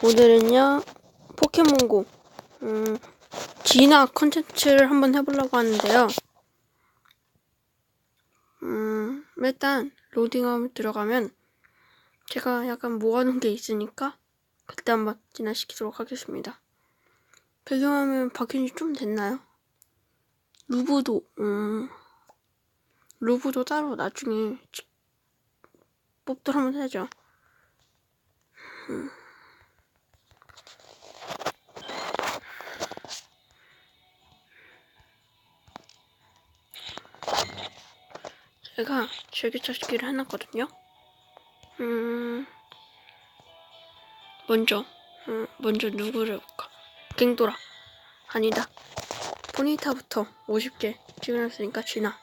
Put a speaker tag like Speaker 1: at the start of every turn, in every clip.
Speaker 1: 오늘은요 포켓몬고 음, 진화 컨텐츠를 한번 해보려고 하는데요. 음, 일단 로딩함을 들어가면 제가 약간 모아놓은 게 있으니까 그때 한번 진화시키도록 하겠습니다. 배경화면 바뀐 지좀 됐나요? 루브도 음, 루브도 따로 나중에 뽑도록 한번 해야죠. 제가 줄기찾기를 해놨거든요. 음, 먼저, 음, 먼저 누구를 해볼까? 갱도라. 아니다. 포니타부터 50개 찍어놨으니까 진화.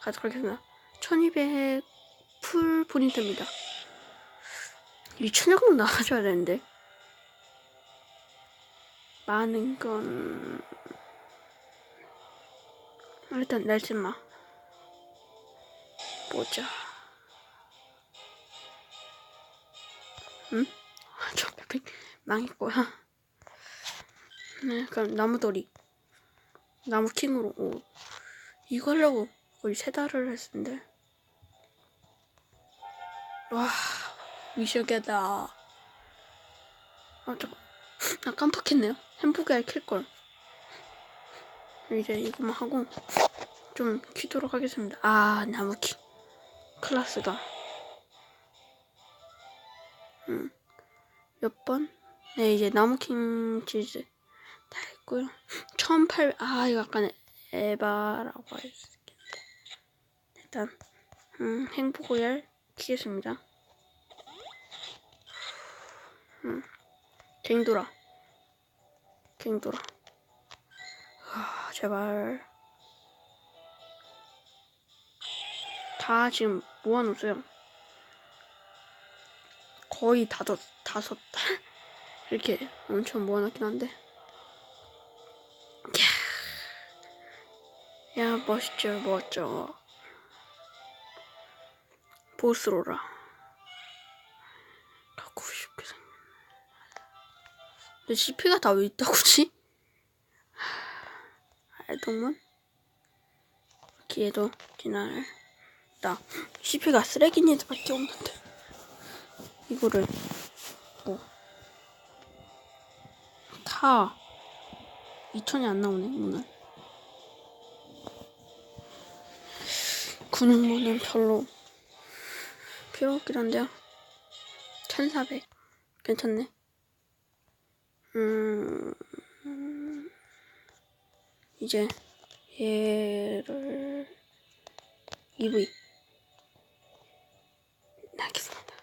Speaker 1: 가도록 하겠습니다. 1200 풀 포니타입니다. 이 천여금 나와줘야 되는데. 많은 건, 일단 날쌘마. 보자. 응? 아, 저 망했고요. 네, 그럼 나무돌이. 나무킹으로, 오. 이거 하려고 거의 세 달을 했는데. 와, 미션게다. 아, 잠깐. 아, 깜빡했네요. 햄버거에 킬걸. 이제 이거만 하고, 좀 키도록 하겠습니다. 아, 나무킹. 클라스가. 음, 몇 번? 네, 이제 나무킹 치즈 다 했고요. 1800, 아, 이거 약간 에바라고 할 수 있겠는데. 일단, 음, 행복오열 키겠습니다. 음, 갱돌아. 갱돌아. 아, 제발. 다 지금 모아놓으세요. 거의 다섯, 다섯 달? 이렇게 엄청 모아놨긴 한데. 야, 야 멋있죠, 멋져. 보스로라. 갖고 싶게 생겼네. 근데 CP가 다 왜 있다고지? 알동문? 기회도 진화 를. 나 CP가 쓰레기니들밖에 없는데. 이거를 뭐다 2천이 안 나오네 오늘 근육모는 별로 필요 없긴 한데요. 1400 괜찮네. 음. 이제 얘를 EV 알겠습니다.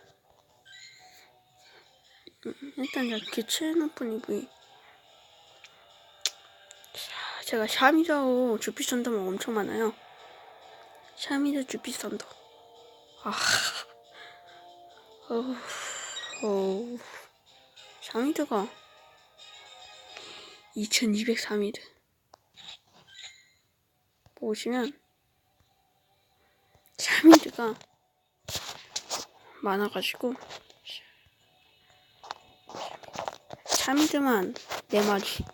Speaker 1: 음, 일단 교체해놓은 EV 자, 제가 샤미자오 주피선더만 엄청 많아요. 샤미자 주피선더 아, 어우, 어우, 샤미드가 2203미드 보시면 샤미드가 많아가지고. 샤미드만 4마리.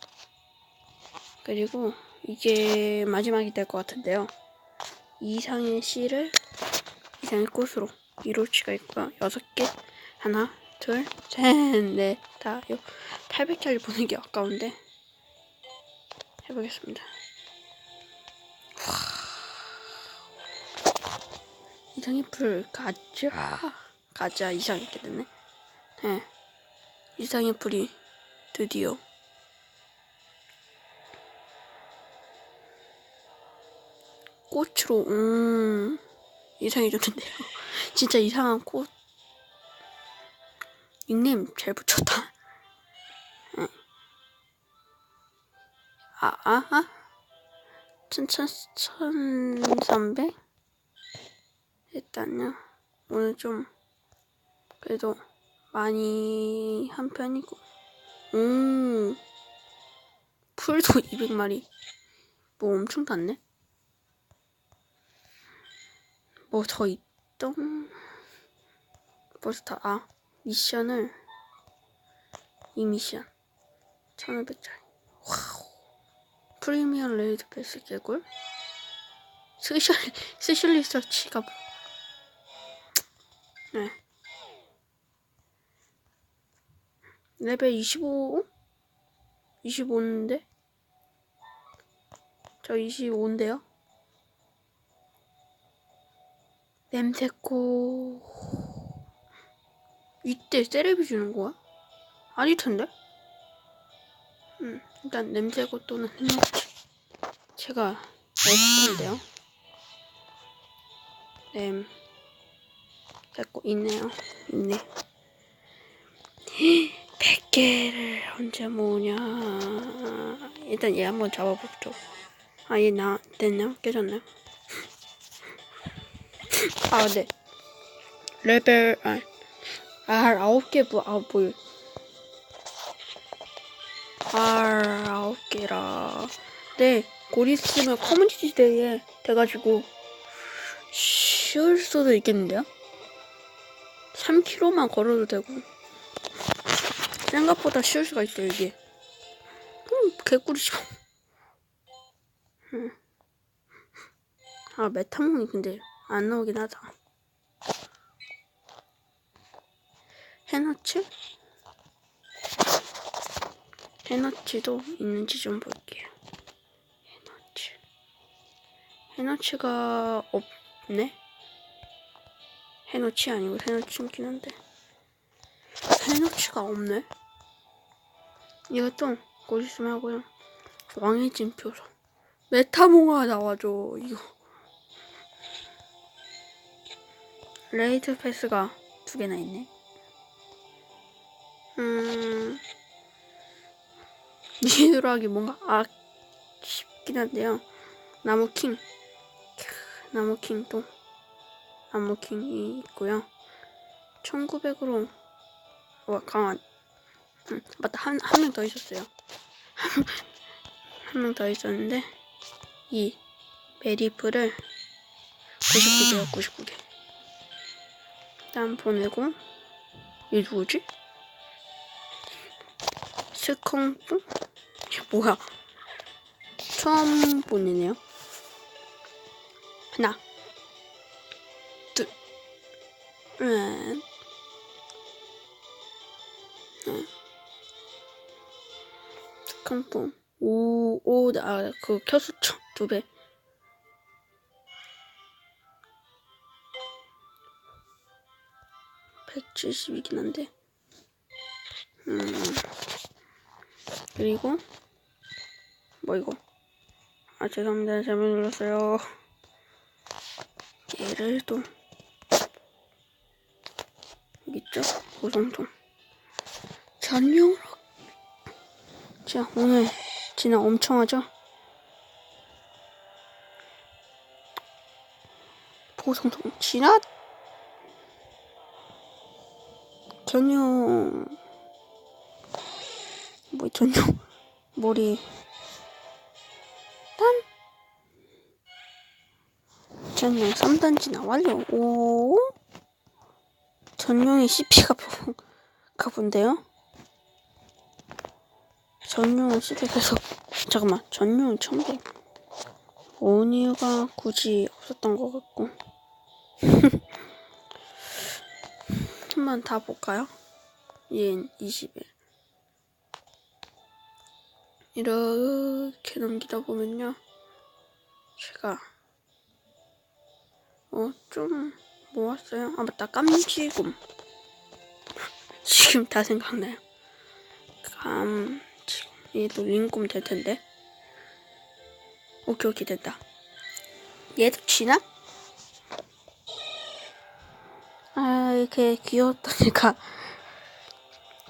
Speaker 1: 그리고 이게 마지막이 될 것 같은데요. 이상의 씨를 이상의 꽃으로 이로치가 있고요. 6개 하나 둘셋넷 다섯 800짜리 보는 게 아까운데 해보겠습니다. 이상의 풀 가자 가자 이상 있게 됐네 네 이상의 풀이 드디어 꽃으로 음 이상해졌는데요 진짜 이상한 꽃 닉네임 잘 붙였다 네. 아, 아, 아? 천천, 천삼백? 일단요. 오늘 좀, 그래도 많이 한 편이고. 음, 풀도 200마리. 뭐 엄청 탔네? 뭐더 있던? 벌써 다, 아, 미션을 이 미션 1500짜리 와우 프리미엄 레이드 패스 개꿀 스셜 스셜리서치가 뭐 네. 레벨 25? 25인데? 저 25인데요? 냄새코 이때 세레비 주는 거야? 아닐 텐데? 음, 일단 냄새코 또는 제가 없을 텐데요 냄 됐고 있네요 있네 100개를 언제 모으냐 일단 얘 한번 잡아보죠 아 얘 나 됐네요 깨졌네요 아 네. 레벨 아, 알 아홉 개 뭐, 아, 뭘. 알 아홉 개라. 네, 곧 있으면 커뮤니티 데이에 돼가지고 쉬울 수도 있겠는데요? 3km만 걸어도 되고. 생각보다 쉬울 수가 있어요, 이게. 음, 개꿀이죠. 음. 아, 메타몽이 근데 안 나오긴 하다. 해너치? 해너치도 있는지 좀 볼게요. 해너치. 해너치가 없네? 해너치 아니고 해너치긴 한데. 해너치가 없네? 이것도 곧 있으면 하고요. 왕의 진표서. 메타몽아 나와줘, 이거. 레이드 패스가 두 개나 있네. 음, 하기 뭔가 아 쉽긴 한데요. 나무킹, 캬, 나무킹도 나무킹이 있고요. 1900으로 와 강한. 음, 맞다 한 한 명 더 있었어요. 한 명 더 있었는데 이 메리프를 99개요 99개. 일단 보내고 얘 누구지? 이게 뭐야? 처음 보내네요. 하나, 둘, 넷, 넷. 스컹프. 오, 오, 아, 그 켜수초 두 배. 백칠십이긴 한데. 음. 그리고 뭐 이거 아 죄송합니다 잘못 눌렀어요 얘를 또 여기 있죠 고성통 전용으로 자 오늘 진화 엄청 하죠? 보성통 진화? 전용 뭐 전용 머리. 딴? 전용 3단지나 완료. 오? 전용의 CP가 가본데요 CP 계속 잠깐만 전용은 1100 오니가 굳이 없었던 것 같고 한번 다 볼까요? 얘는 21 이렇게 넘기다 보면요. 제가 어좀 모았어요. 아 맞다 깜지곰 지금 다 생각나요. 깜 얘도 윙곰 될 텐데. 오케이 오케이 됐다. 얘도 지나? 아 이렇게 귀여웠다니까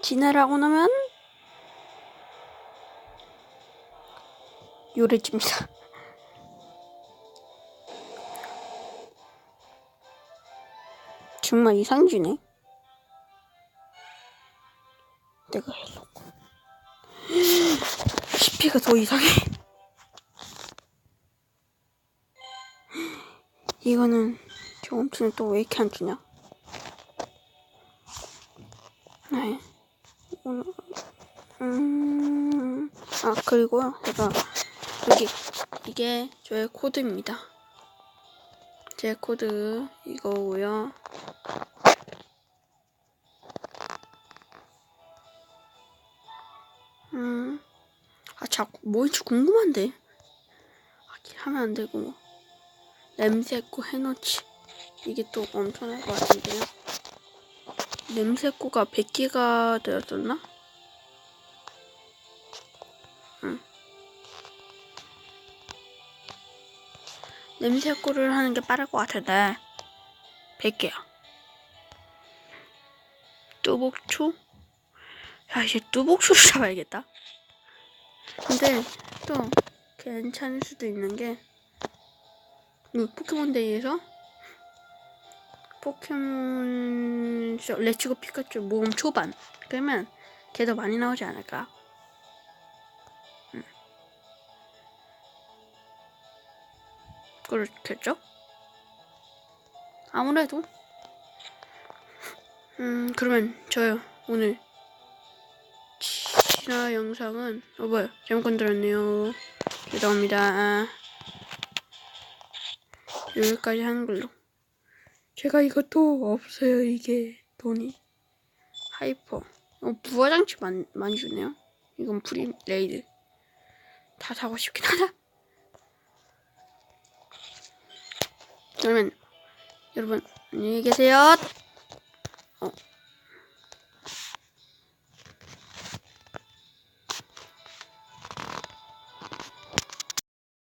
Speaker 1: 지나라고 나면 요래집니다. 정말 이상주네. CP가 더 이상해. 이거는 경험치는 또 왜 이렇게 안 주냐? 네. 오늘 음, 아 그리고요 제가 여기 이게 저의 코드입니다. 제 코드 이거고요. 자꾸 뭐인지 궁금한데 아, 하면 안 되고 뭐. 냄새 코 해놓지 이게 또 엄청날 것 같은데요. 냄새 코가 100개가 되었었나? 응. 냄새 코를 하는 게 빠를 것 같은데 100개야. 뚜복초? 야 이제 뚜복초를 잡아야겠다. 근데 또 괜찮을 수도 있는 게이 포켓몬데이에서 포켓몬 쇼 레츠고 피카츄 모험 초반 그러면 걔 더 많이 나오지 않을까? 음. 그렇겠죠? 아무래도 음 그러면 저요 오늘 지나 영상은 어 뭐야 잘못 건드렸네요. 죄송합니다. 여기까지 하는 걸로. 제가 이것도 없어요 이게 돈이. 하이퍼. 어, 부화장치 많, 많이 주네요? 이건 프리 레이드. 다 사고 싶긴 하다. 그러면 여러분 안녕히 계세요